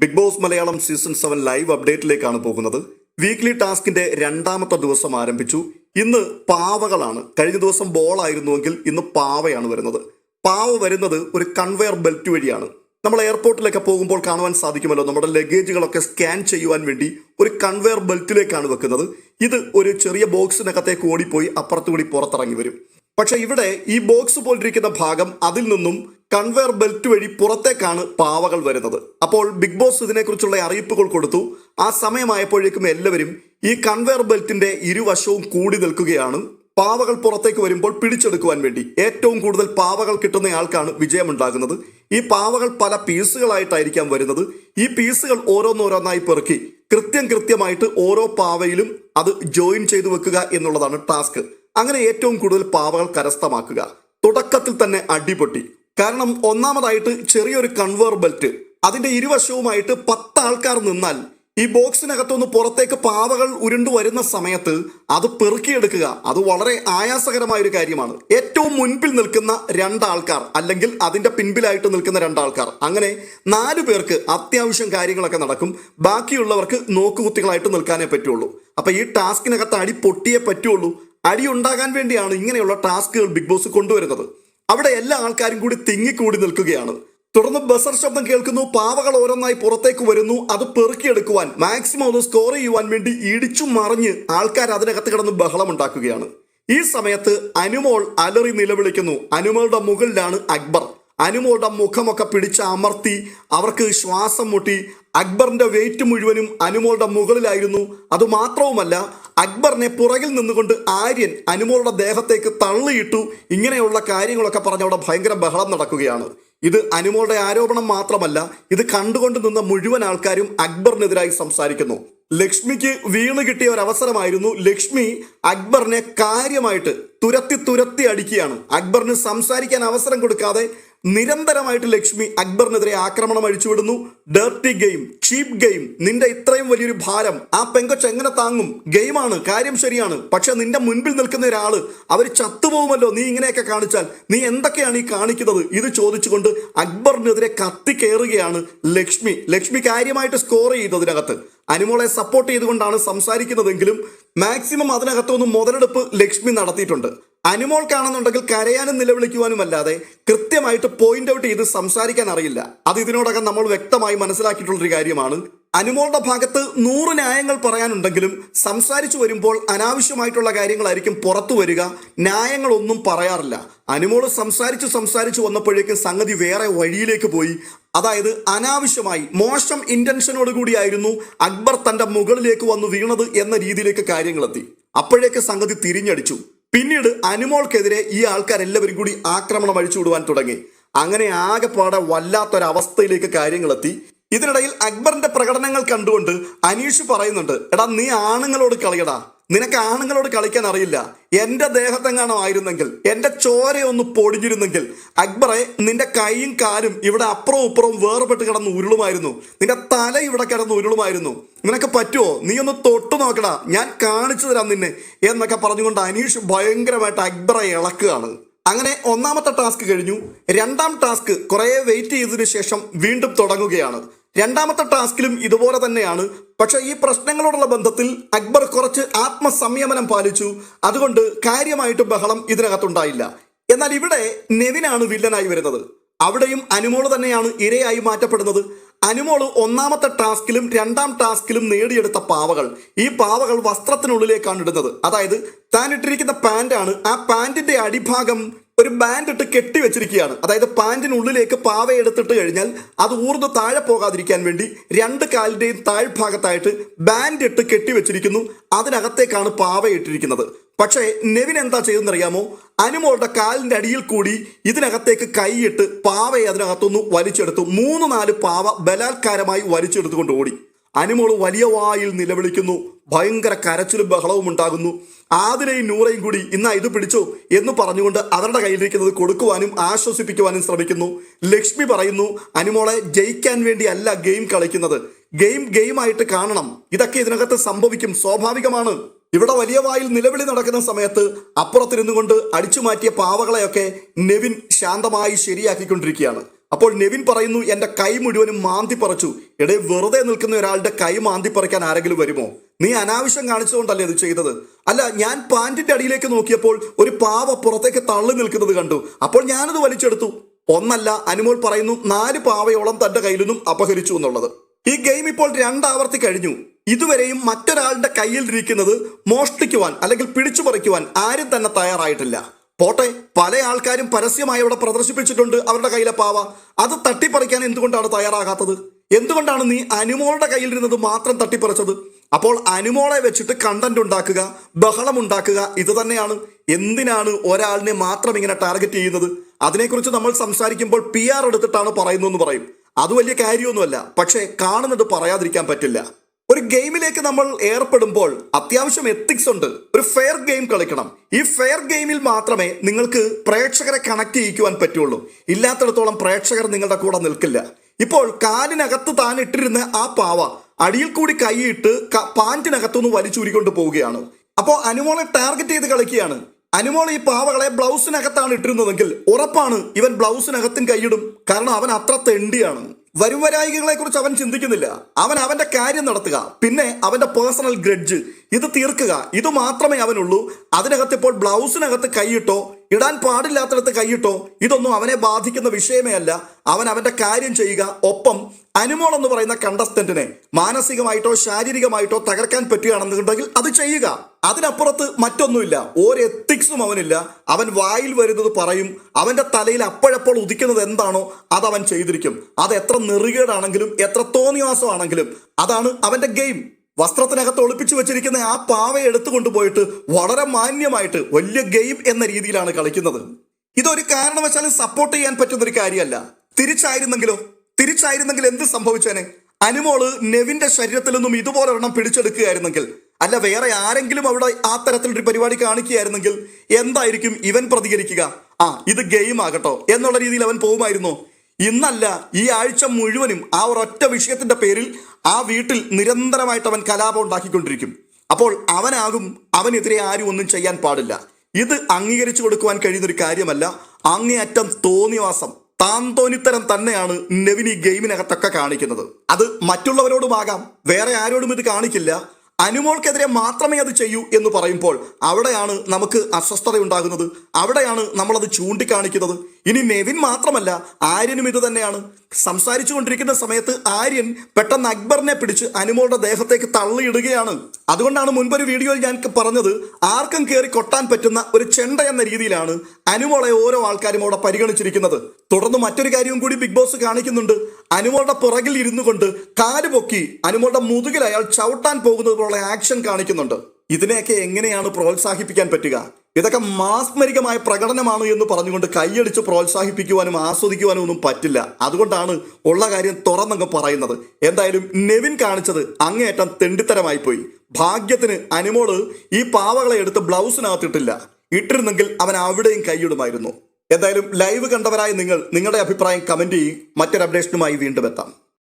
Bigg Boss Malayalam season seven live അപ്ഡേറ്റിലേക്കാണ് പോകുന്നത്. Weekly ടാസ്കിന്റെ രണ്ടാമത്തെ ദിവസം ആരംഭിച്ചു. ഇന്ന് പാവകളാണ്. കഴിഞ്ഞ ദിവസം ബോൾ ആയിരുന്നുവെങ്കിൽ ഇന്ന് പാവയാണ് വരുന്നത്. പാവ വരുന്നത് ഒരു കൺവെയർ ബെൽറ്റ് വഴിയാണ്. നമ്മൾ എയർപോർട്ടിലൊക്കെ പോകുമ്പോൾ കാണുവാൻ സാധിക്കുമല്ലോ. നമ്മുടെ ലഗേജുകളൊക്കെ സ്കാൻ ചെയ്യുവാൻ വേണ്ടി ഒരു കൺവെയർ ബെൽറ്റിലേക്കാണ് വെക്കുന്നത്. ഇത് ഒരു ചെറിയ ബോക്സിനകത്തേക്ക് ഓടിപ്പോയി അപ്പുറത്തുകൂടി പുറത്തിറങ്ങി വരും. പക്ഷെ ഇവിടെ ഈ ബോക്സ് പോലിരിക്കുന്ന ഭാഗം അതിൽ നിന്നും കൺവെയർ ബെൽറ്റ് വഴി പുറത്തേക്കാണ് പാവകൾ വരുന്നത്. അപ്പോൾ ബിഗ് ബോസ് ഇതിനെക്കുറിച്ചുള്ള അറിയിപ്പുകൾ കൊടുത്തു. ആ സമയമായപ്പോഴേക്കും എല്ലാവരും ഈ കൺവെയർ ബെൽറ്റിന്റെ ഇരുവശവും കൂടി നിൽക്കുകയാണ്. പാവകൾ പുറത്തേക്ക് വരുമ്പോൾ പിടിച്ചെടുക്കുവാൻ വേണ്ടി ഏറ്റവും കൂടുതൽ പാവകൾ കിട്ടുന്ന ആൾക്കാണ് വിജയമുണ്ടാകുന്നത്. ഈ പാവകൾ പല പീസുകളായിട്ടായിരിക്കാം വരുന്നത്. ഈ പീസുകൾ ഓരോന്നോരോന്നായി പെറുക്കി കൃത്യം കൃത്യമായിട്ട് ഓരോ പാവയിലും അത് ജോയിൻ ചെയ്തു വെക്കുക എന്നുള്ളതാണ് ടാസ്ക്. അങ്ങനെ ഏറ്റവും കൂടുതൽ പാവകൾ കരസ്ഥമാക്കുക. തുടക്കത്തിൽ തന്നെ അടിപൊട്ടി. കാരണം ഒന്നാമതായിട്ട് ചെറിയൊരു കൺവേർ ബെൽറ്റ് അതിന്റെ ഇരുവശവുമായിട്ട് പത്ത് ആൾക്കാർ നിന്നാൽ ഈ ബോക്സിനകത്തുനിന്ന് പുറത്തേക്ക് പാവകൾ ഉരുണ്ടു വരുന്ന സമയത്ത് അത് പെറുക്കിയെടുക്കുക. അത് വളരെ ആയാസകരമായ ഒരു കാര്യമാണ്. ഏറ്റവും മുൻപിൽ നിൽക്കുന്ന രണ്ടാൾക്കാർ അല്ലെങ്കിൽ അതിന്റെ പിൻപിലായിട്ട് നിൽക്കുന്ന രണ്ടാൾക്കാർ. അങ്ങനെ നാലു പേർക്ക് അത്യാവശ്യം കാര്യങ്ങളൊക്കെ നടക്കും. ബാക്കിയുള്ളവർക്ക് നോക്കുകുത്തികളായിട്ട് നിൽക്കാനേ പറ്റുള്ളൂ. അപ്പൊ ഈ ടാസ്കിനകത്ത് അടി പൊട്ടിയേ പറ്റുള്ളൂ. അടി ഉണ്ടാകാൻ വേണ്ടിയാണ് ഇങ്ങനെയുള്ള ടാസ്കുകൾ ബിഗ് ബോസ് കൊണ്ടുവരുന്നത്. അവിടെ എല്ലാ ആൾക്കാരും കൂടി തിങ്ങിക്കൂടി നിൽക്കുകയാണ്. തുടർന്ന് ബസർ ശബ്ദം കേൾക്കുന്നു പാവകൾ ഓരോന്നായി പുറത്തേക്ക് വരുന്നു അത് പെറുക്കിയെടുക്കുവാൻ മാക്സിമം ഒന്ന് സ്കോർ ചെയ്യുവാൻ വേണ്ടി ഇടിച്ചു മറിഞ്ഞ് ആൾക്കാർ അതിനകത്ത് കിടന്ന് ബഹളം ഉണ്ടാക്കുകയാണ്. ഈ സമയത്ത് അനുമോൾ അലറി നിലവിളിക്കുന്നു. അനുമോളുടെ മുകളിലാണ് അക്ബർ. അനുമോളുടെ മുഖമൊക്കെ പിടിച്ച് അമർത്തി അവർക്ക് ശ്വാസം മുട്ടി. അക്ബറിന്റെ വെയിറ്റ് മുഴുവനും അനുമോളുടെ മുകളിലായിരുന്നു. അതുമാത്രവുമല്ല അക്ബറിനെ പുറകിൽ നിന്നുകൊണ്ട് ആര്യൻ അനുമോളുടെ ദേഹത്തേക്ക് തള്ളിയിട്ടു ഇങ്ങനെയുള്ള കാര്യങ്ങളൊക്കെ പറഞ്ഞ് അവിടെ ഭയങ്കര ബഹളം നടക്കുകയാണ്. ഇത് അനുമോളുടെ ആരോപണം മാത്രമല്ല ഇത് കണ്ടുകൊണ്ട് നിന്ന മുഴുവൻ ആൾക്കാരും അക്ബറിനെതിരായി സംസാരിക്കുന്നു. ലക്ഷ്മിക്ക് വീണ് കിട്ടിയ ഒരു അവസരമായിരുന്നു ലക്ഷ്മി അക്ബറിനെ കാര്യമായിട്ട് തുരത്തി തുരത്തി അടിക്കുകയാണ്. അക്ബറിന് സംസാരിക്കാൻ അവസരം കൊടുക്കാതെ നിരന്തരമായിട്ട് ലക്ഷ്മി അക്ബറിനെതിരെ ആക്രമണം അഴിച്ചുവിടുന്നു. ഡേർട്ടി ഗെയിം ചീപ്പ് ഗെയിം നിന്റെ ഇത്രയും വലിയൊരു ഭാരം ആ പെങ്കൊച്ച് എങ്ങനെ താങ്ങും? ഗെയിമാണ് കാര്യം ശരിയാണ്. പക്ഷെ നിന്റെ മുൻപിൽ നിൽക്കുന്ന ഒരാൾ അവർ ചത്തുപോകുമല്ലോ നീ ഇങ്ങനെയൊക്കെ കാണിച്ചാൽ നീ എന്തൊക്കെയാണ് ഈ കാണിക്കുന്നത്? ഇത് ചോദിച്ചുകൊണ്ട് അക്ബറിനെതിരെ കത്തി കയറുകയാണ് ലക്ഷ്മി. ലക്ഷ്മി കാര്യമായിട്ട് സ്കോർ ചെയ്തതിനകത്ത് അനുമോളെ സപ്പോർട്ട് ചെയ്തുകൊണ്ടാണ് സംസാരിക്കുന്നതെങ്കിലും മാക്സിമം അതിനകത്തൊന്നും മുതലെടുപ്പ് ലക്ഷ്മി നടത്തിയിട്ടുണ്ട്. അനുമോൾ കാണുന്നുണ്ടെങ്കിൽ കരയാനും നിലവിളിക്കുവാനും അല്ലാതെ കൃത്യമായിട്ട് പോയിന്റ് ഔട്ട് ചെയ്ത് സംസാരിക്കാൻ അറിയില്ല. അത് ഇതിനോടകം നമ്മൾ വ്യക്തമായി മനസ്സിലാക്കിയിട്ടുള്ളൊരു കാര്യമാണ്. അനുമോളുടെ ഭാഗത്ത് നൂറ് ന്യായങ്ങൾ പറയാനുണ്ടെങ്കിലും സംസാരിച്ചു വരുമ്പോൾ അനാവശ്യമായിട്ടുള്ള കാര്യങ്ങളായിരിക്കും പുറത്തു വരിക. ന്യായങ്ങളൊന്നും പറയാറില്ല. അനുമോൾ സംസാരിച്ച് സംസാരിച്ച് വന്നപ്പോഴേക്കും സംഗതി വേറെ വഴിയിലേക്ക് പോയി. അതായത് അനാവശ്യമായി മോശം ഇന്റൻഷനോട് കൂടിയായിരുന്നു അക്ബർ തന്റെ മുകളിലേക്ക് വന്ന് വീണത് എന്ന രീതിയിലേക്ക് കാര്യങ്ങളെത്തി. അപ്പോഴേക്ക് സംഗതി തിരിഞ്ഞടിച്ചു. പിന്നീട് അനുമോൾക്കെതിരെ ഈ ആൾക്കാരെല്ലാവരും കൂടി ആക്രമണം അഴിച്ചു വിടുവാൻ തുടങ്ങി. അങ്ങനെ ആകെപ്പാടെ വല്ലാത്തൊരവസ്ഥയിലേക്ക് കാര്യങ്ങളെത്തി. ഇതിനിടയിൽ അക്ബറിന്റെ പ്രകടനങ്ങൾ കണ്ടുകൊണ്ട് അനീഷ് പറയുന്നുണ്ട് എടാ നീ ആണുങ്ങളോട് കളിയടാ. നിനക്ക് ആണുങ്ങളോട് കളിക്കാൻ അറിയില്ല. എന്റെ ദേഹത്തെങ്ങാണോ ആയിരുന്നെങ്കിൽ എന്റെ ചോരയൊന്ന് പൊടിഞ്ഞിരുന്നെങ്കിൽ അക്ബറെ നിന്റെ കൈയും കാലും ഇവിടെ അപ്പുറവും ഇപ്പുറവും വേർപെട്ട് കിടന്ന് ഉരുളുമായിരുന്നു. നിന്റെ തല ഇവിടെ കിടന്ന് ഉരുളുമായിരുന്നു. നിനക്ക് പറ്റുമോ നീ ഒന്ന് തൊട്ടു നോക്കടാ. ഞാൻ കാണിച്ചു തരാം നിന്നെ എന്നൊക്കെ പറഞ്ഞുകൊണ്ട് അനീഷ് ഭയങ്കരമായിട്ട് അക്ബറെ ഇളക്കുകയാണ്. അങ്ങനെ ഒന്നാമത്തെ ടാസ്ക് കഴിഞ്ഞു. രണ്ടാം ടാസ്ക് കുറേ വെയിറ്റ് ചെയ്തതിനു ശേഷം വീണ്ടും തുടങ്ങുകയാണ്. രണ്ടാമത്തെ ടാസ്കിലും ഇതുപോലെ തന്നെയാണ്. പക്ഷേ ഈ പ്രശ്നങ്ങളോടുള്ള ബന്ധത്തിൽ അക്ബർ കുറച്ച് ആത്മസംയമനം പാലിച്ചു. അതുകൊണ്ട് കാര്യമായിട്ട് ബഹളം ഇതിനകത്തുണ്ടായില്ല. എന്നാൽ ഇവിടെ നെവിനാണ് വില്ലനായി വരുന്നത്. അവിടെയും അനുമോൾ തന്നെയാണ് ഇരയായി മാറ്റപ്പെടുന്നത്. അനുമോൾ ഒന്നാമത്തെ ടാസ്കിലും രണ്ടാം ടാസ്കിലും നേടിയെടുത്ത പാവകൾ. ഈ പാവകൾ വസ്ത്രത്തിനുള്ളിലേക്കാണ് ഇടുന്നത്. അതായത് താൻ ഇട്ടിരിക്കുന്ന പാന്റാണ് ആ പാന്റിന്റെ അടിഭാഗം ഒരു ബാൻഡ് ഇട്ട് കെട്ടി വെച്ചിരിക്കുകയാണ്. അതായത് പാന്റിനുള്ളിലേക്ക് പാവ എടുത്തിട്ട് കഴിഞ്ഞാൽ അത് ഊർന്ന് താഴെ പോകാതിരിക്കാൻ വേണ്ടി രണ്ട് കാലിന്റെയും താഴ്ഭാഗത്തായിട്ട് ബാൻഡ് ഇട്ട് കെട്ടി വെച്ചിരിക്കുന്നു. അതിനകത്തേക്കാണ് പാവ ഇട്ടിരിക്കുന്നത്. പക്ഷേ നെവിൻ എന്താ ചെയ്തെന്നറിയാമോ അനുമോളുടെ കാലിന്റെ അടിയിൽ കൂടി ഇതിനകത്തേക്ക് കൈയിട്ട് പാവയെ അതിനകത്തൊന്ന് വലിച്ചെടുത്തു. മൂന്ന് നാല് പാവ ബലാത്കാരമായി വലിച്ചെടുത്തുകൊണ്ട് ഓടി. അനുമോൾ വലിയ വായിൽ നിലവിളിക്കുന്നു. ഭയങ്കര കരച്ചിലും ബഹളവും ഉണ്ടാകുന്നു. ആതിരയും നൂറയും കൂടി ഇന്നാ ഇത് പിടിച്ചോ എന്ന് പറഞ്ഞുകൊണ്ട് അവരുടെ കയ്യിലിരിക്കുന്നത് കൊടുക്കുവാനും ആശ്വസിപ്പിക്കുവാനും ശ്രമിക്കുന്നു. ലക്ഷ്മി പറയുന്നു അനുമോളെ ജയിക്കാൻ വേണ്ടി അല്ല ഗെയിം കളിക്കുന്നത്. ഗെയിം ഗെയിമായിട്ട് കാണണം. ഇതൊക്കെ ഇതിനകത്ത് സംഭവിക്കും. സ്വാഭാവികമാണ്. ഇവിടെ വലിയ വായിൽ നിലവിളി നടക്കുന്ന സമയത്ത് അപ്പുറത്തിരുന്നു കൊണ്ട് അടിച്ചു മാറ്റിയ പാവകളെയൊക്കെ നെവിൻ ശാന്തമായി ശരിയാക്കിക്കൊണ്ടിരിക്കുകയാണ്. അപ്പോൾ നെവിൻ പറയുന്നു എന്റെ കൈ മുഴുവനും മാന്തി പറിച്ചു. എടേ വെറുതെ നിൽക്കുന്ന ഒരാളുടെ കൈ മാന്തി പറിക്കാൻ ആരെങ്കിലും വരുമോ? നീ അനാവശ്യം കാണിച്ചുകൊണ്ടല്ലേ ഇത് ചെയ്തത്? അല്ല ഞാൻ പാന്റിന്റെ അടിയിലേക്ക് നോക്കിയപ്പോൾ ഒരു പാവ പുറത്തേക്ക് തള്ളി നിൽക്കുന്നത് കണ്ടു. അപ്പോൾ ഞാനത് വലിച്ചെടുത്തു. ഒന്നല്ല അനുമോൾ പറയുന്നു നാല് പാവയോളം തന്റെ കയ്യിൽ നിന്നും അപഹരിച്ചു എന്നുള്ളത്. ഈ ഗെയിം ഇപ്പോൾ രണ്ടാവർത്തി കഴിഞ്ഞു. ഇതുവരെയും മറ്റൊരാളുടെ കയ്യിൽ ഇരിക്കുന്നത് മോഷ്ടിക്കുവാൻ അല്ലെങ്കിൽ പിടിച്ചു പറിക്കുവാൻ ആരും തന്നെ തയ്യാറായിട്ടില്ല. പോട്ടെ പല ആൾക്കാരും പരസ്യമായി അവിടെ പ്രദർശിപ്പിച്ചിട്ടുണ്ട് അവരുടെ കയ്യിലെ പാവ. അത് തട്ടിപ്പറിക്കാൻ എന്തുകൊണ്ടാണ് തയ്യാറാകാത്തത്? എന്തുകൊണ്ടാണ് നീ അനുമോളുടെ കയ്യിൽ ഇരുന്നത് മാത്രം തട്ടിപ്പറിച്ചത്? അപ്പോൾ അനുമോളെ വെച്ചിട്ട് കണ്ടന്റ് ഉണ്ടാക്കുക ബഹളം ഉണ്ടാക്കുക ഇത് തന്നെയാണ്. എന്തിനാണ് ഒരാളിനെ മാത്രം ഇങ്ങനെ ടാർഗറ്റ് ചെയ്യുന്നത്? അതിനെക്കുറിച്ച് നമ്മൾ സംസാരിക്കുമ്പോൾ പി ആർ എടുത്തിട്ടാണ് പറയുന്നതെന്ന് പറയും. അത് വലിയ കാര്യമൊന്നുമല്ല. പക്ഷേ കാണുന്നത് പറയാതിരിക്കാൻ പറ്റില്ല. ഒരു ഗെയിമിലേക്ക് നമ്മൾ ഏർപ്പെടുമ്പോൾ അത്യാവശ്യം എത്തിക്സ് ഉണ്ട്. ഒരു ഫെയർ ഗെയിം കളിക്കണം. ഈ ഫെയർ ഗെയിമിൽ മാത്രമേ നിങ്ങൾക്ക് പ്രേക്ഷകരെ കണക്ട് ചെയ്യിക്കുവാൻ പറ്റുള്ളൂ. ഇല്ലാത്തിടത്തോളം പ്രേക്ഷകർ നിങ്ങളുടെ കൂടെ നിൽക്കില്ല. ഇപ്പോൾ കാലിനകത്ത് താൻ ഇട്ടിരുന്ന ആ പാവ അടിയിൽ കൂടി കൈയിട്ട് പാന്റിനകത്തുനിന്ന് വലിച്ചൂരിക്കൊണ്ട് പോവുകയാണ്. അപ്പോൾ അനുമോളെ ടാർഗറ്റ് ചെയ്ത് കളിക്കുകയാണ്. അനുമോൾ ഈ പാവകളെ ബ്ലൗസിനകത്താണ് ഇട്ടിരുന്നതെങ്കിൽ ഉറപ്പാണ് ഇവൻ ബ്ലൗസിനകത്തും കൈയിടും. കാരണം അവൻ അത്ര തെണ്ടിയാണ്. വരും വരായികളെ കുറിച്ച് അവൻ ചിന്തിക്കുന്നില്ല. അവൻ അവന്റെ കാര്യം നടത്തുക. പിന്നെ അവന്റെ പേഴ്സണൽ ഗ്രഡ്ജ്. ഇത് തീർക്കുക. ഇത് മാത്രമേ അവനുള്ളൂ. അതിനകത്ത് ഇപ്പോൾ ബ്ലൗസിനകത്ത് കൈയിട്ടോ ഇടാൻ പാടില്ലാത്തടത്ത് കൈയിട്ടോ? ഇതൊന്നും അവനെ ബാധിക്കുന്ന വിഷയമേ അല്ല. അവൻ അവന്റെ കാര്യം ചെയ്യുക ഒപ്പം അനുമോൾ എന്ന് പറയുന്ന കണ്ടസ്റ്റന്റിനെ മാനസികമായിട്ടോ ശാരീരികമായിട്ടോ തകർക്കാൻ പറ്റുകയാണെന്നുണ്ടെങ്കിൽ അത് ചെയ്യുക. അതിനപ്പുറത്ത് മറ്റൊന്നുമില്ല. ഒരു എത്തിക്സും അവനില്ല. അവൻ വായിൽ വരുന്നത് പറയും. അവന്റെ തലയിൽ അപ്പോഴപ്പോൾ ഉദിക്കുന്നത് എന്താണോ അത് അവൻ ചെയ്തിരിക്കും. അത് എത്ര നെറുകേടാണെങ്കിലും എത്ര തോന്നിവാസമാണെങ്കിലും അതാണ് അവന്റെ ഗെയിം. വസ്ത്രത്തിനകത്ത് ഒളിപ്പിച്ചു വെച്ചിരിക്കുന്ന ആ പാവയെ എടുത്തു കൊണ്ടുപോയിട്ട് വളരെ മാന്യമായിട്ട് വലിയ ഗെയിം എന്ന രീതിയിലാണ് കളിക്കുന്നത്. ഇതൊരു കാരണവശാലും സപ്പോർട്ട് ചെയ്യാൻ പറ്റുന്ന ഒരു കാര്യമല്ല. തിരിച്ചായിരുന്നെങ്കിലോ തിരിച്ചായിരുന്നെങ്കിൽ എന്ത് സംഭവിച്ചേനെ? അനുമോൾ നെവിന്റെ ശരീരത്തിൽ നിന്നും ഇതുപോലെ ഒരെണ്ണം പിടിച്ചെടുക്കുകയായിരുന്നെങ്കിൽ അല്ല വേറെ ആരെങ്കിലും അവിടെ ആ തരത്തിലൊരു പരിപാടി കാണിക്കുകയായിരുന്നെങ്കിൽ എന്തായിരിക്കും ഇവൻ പ്രതികരിക്കുക? ആ ഇത് ഗെയിം ആകട്ടോ എന്നുള്ള രീതിയിൽ അവൻ പോകുമായിരുന്നോ? ഇന്നല്ല ഈ ആഴ്ച മുഴുവനും ആ ഒരൊറ്റ വിഷയത്തിന്റെ പേരിൽ ആ വീട്ടിൽ നിരന്തരമായിട്ട് അവൻ കലാപം ഉണ്ടാക്കിക്കൊണ്ടിരിക്കും. അപ്പോൾ അവനാകും അവനെതിരെ ആരും ഒന്നും ചെയ്യാൻ പാടില്ല. ഇത് അംഗീകരിച്ചു കൊടുക്കുവാൻ കഴിയുന്നൊരു കാര്യമല്ല. അങ്ങേയറ്റം തോന്നിവാസം താൻ തോന്നിത്തരം തന്നെയാണ് നെവിൻ ഈ ഗെയിമിനകത്തൊക്കെ കാണിക്കുന്നത്. അത് മറ്റുള്ളവരോടുമാകാം വേറെ ആരോടും ഇത് കാണിക്കില്ല. അനുമോൾക്കെതിരെ മാത്രമേ അത് ചെയ്യൂ എന്ന് പറയുമ്പോൾ അവിടെയാണ് നമുക്ക് അസ്വസ്ഥത ഉണ്ടാകുന്നത്. അവിടെയാണ് നമ്മളത് ചൂണ്ടിക്കാണിക്കുന്നത്. ഇനി നെവിൻ മാത്രമല്ല ആര്യനും ഇത് തന്നെയാണ്. സംസാരിച്ചു കൊണ്ടിരിക്കുന്ന സമയത്ത് ആര്യൻ പെട്ടെന്ന് അക്ബറിനെ പിടിച്ച് അനുമോളുടെ ദേഹത്തേക്ക് തള്ളിയിടുകയാണ്. അതുകൊണ്ടാണ് മുൻപൊരു വീഡിയോയിൽ ഞാൻ പറഞ്ഞത് ആർക്കും കയറി കൊട്ടാൻ പറ്റുന്ന ഒരു ചെണ്ട എന്ന രീതിയിലാണ് അനുമോളെ ഓരോ ആൾക്കാരും അവിടെ പരിഗണിച്ചിരിക്കുന്നത്. തുടർന്ന് മറ്റൊരു കാര്യവും കൂടി ബിഗ് ബോസ് കാണിക്കുന്നുണ്ട്. അനുമോളുടെ പുറകിൽ ഇരുന്നു കൊണ്ട് കാൽ പൊക്കി അനുമോളുടെ മുതുകിൽ അയാൾ ചവിട്ടാൻ പോകുന്നത് പോലുള്ള ആക്ഷൻ കാണിക്കുന്നുണ്ട്. ഇതിനെയൊക്കെ എങ്ങനെയാണ് പ്രോത്സാഹിപ്പിക്കാൻ പറ്റുക? ഇതൊക്കെ മാസ്മരികമായ പ്രകടനമാണ് എന്ന് പറഞ്ഞുകൊണ്ട് കൈയടിച്ച് പ്രോത്സാഹിപ്പിക്കുവാനും ആസ്വദിക്കുവാനും ഒന്നും പറ്റില്ല. അതുകൊണ്ടാണ് ഉള്ള കാര്യം തുറന്നങ്ങ് പറയുന്നത്. എന്തായാലും നെവിൻ കാണിച്ചത് അങ്ങേയറ്റം തെണ്ടിത്തരമായി പോയി. ഭാഗ്യത്തിന് അനുമോൾ ഈ പാവകളെ എടുത്ത് ബ്ലൗസിനകത്തിട്ടില്ല ഇട്ടിരുന്നെങ്കിൽ അവൻ അവിടെയും കൈയിടുമായിരുന്നു. എന്തായാലും ലൈവ് കണ്ടവരായ നിങ്ങൾ നിങ്ങളുടെ അഭിപ്രായം കമന്റ് ചെയ്യും. മറ്റൊരു അപ്ഡേഷനുമായി വീണ്ടും എത്താം.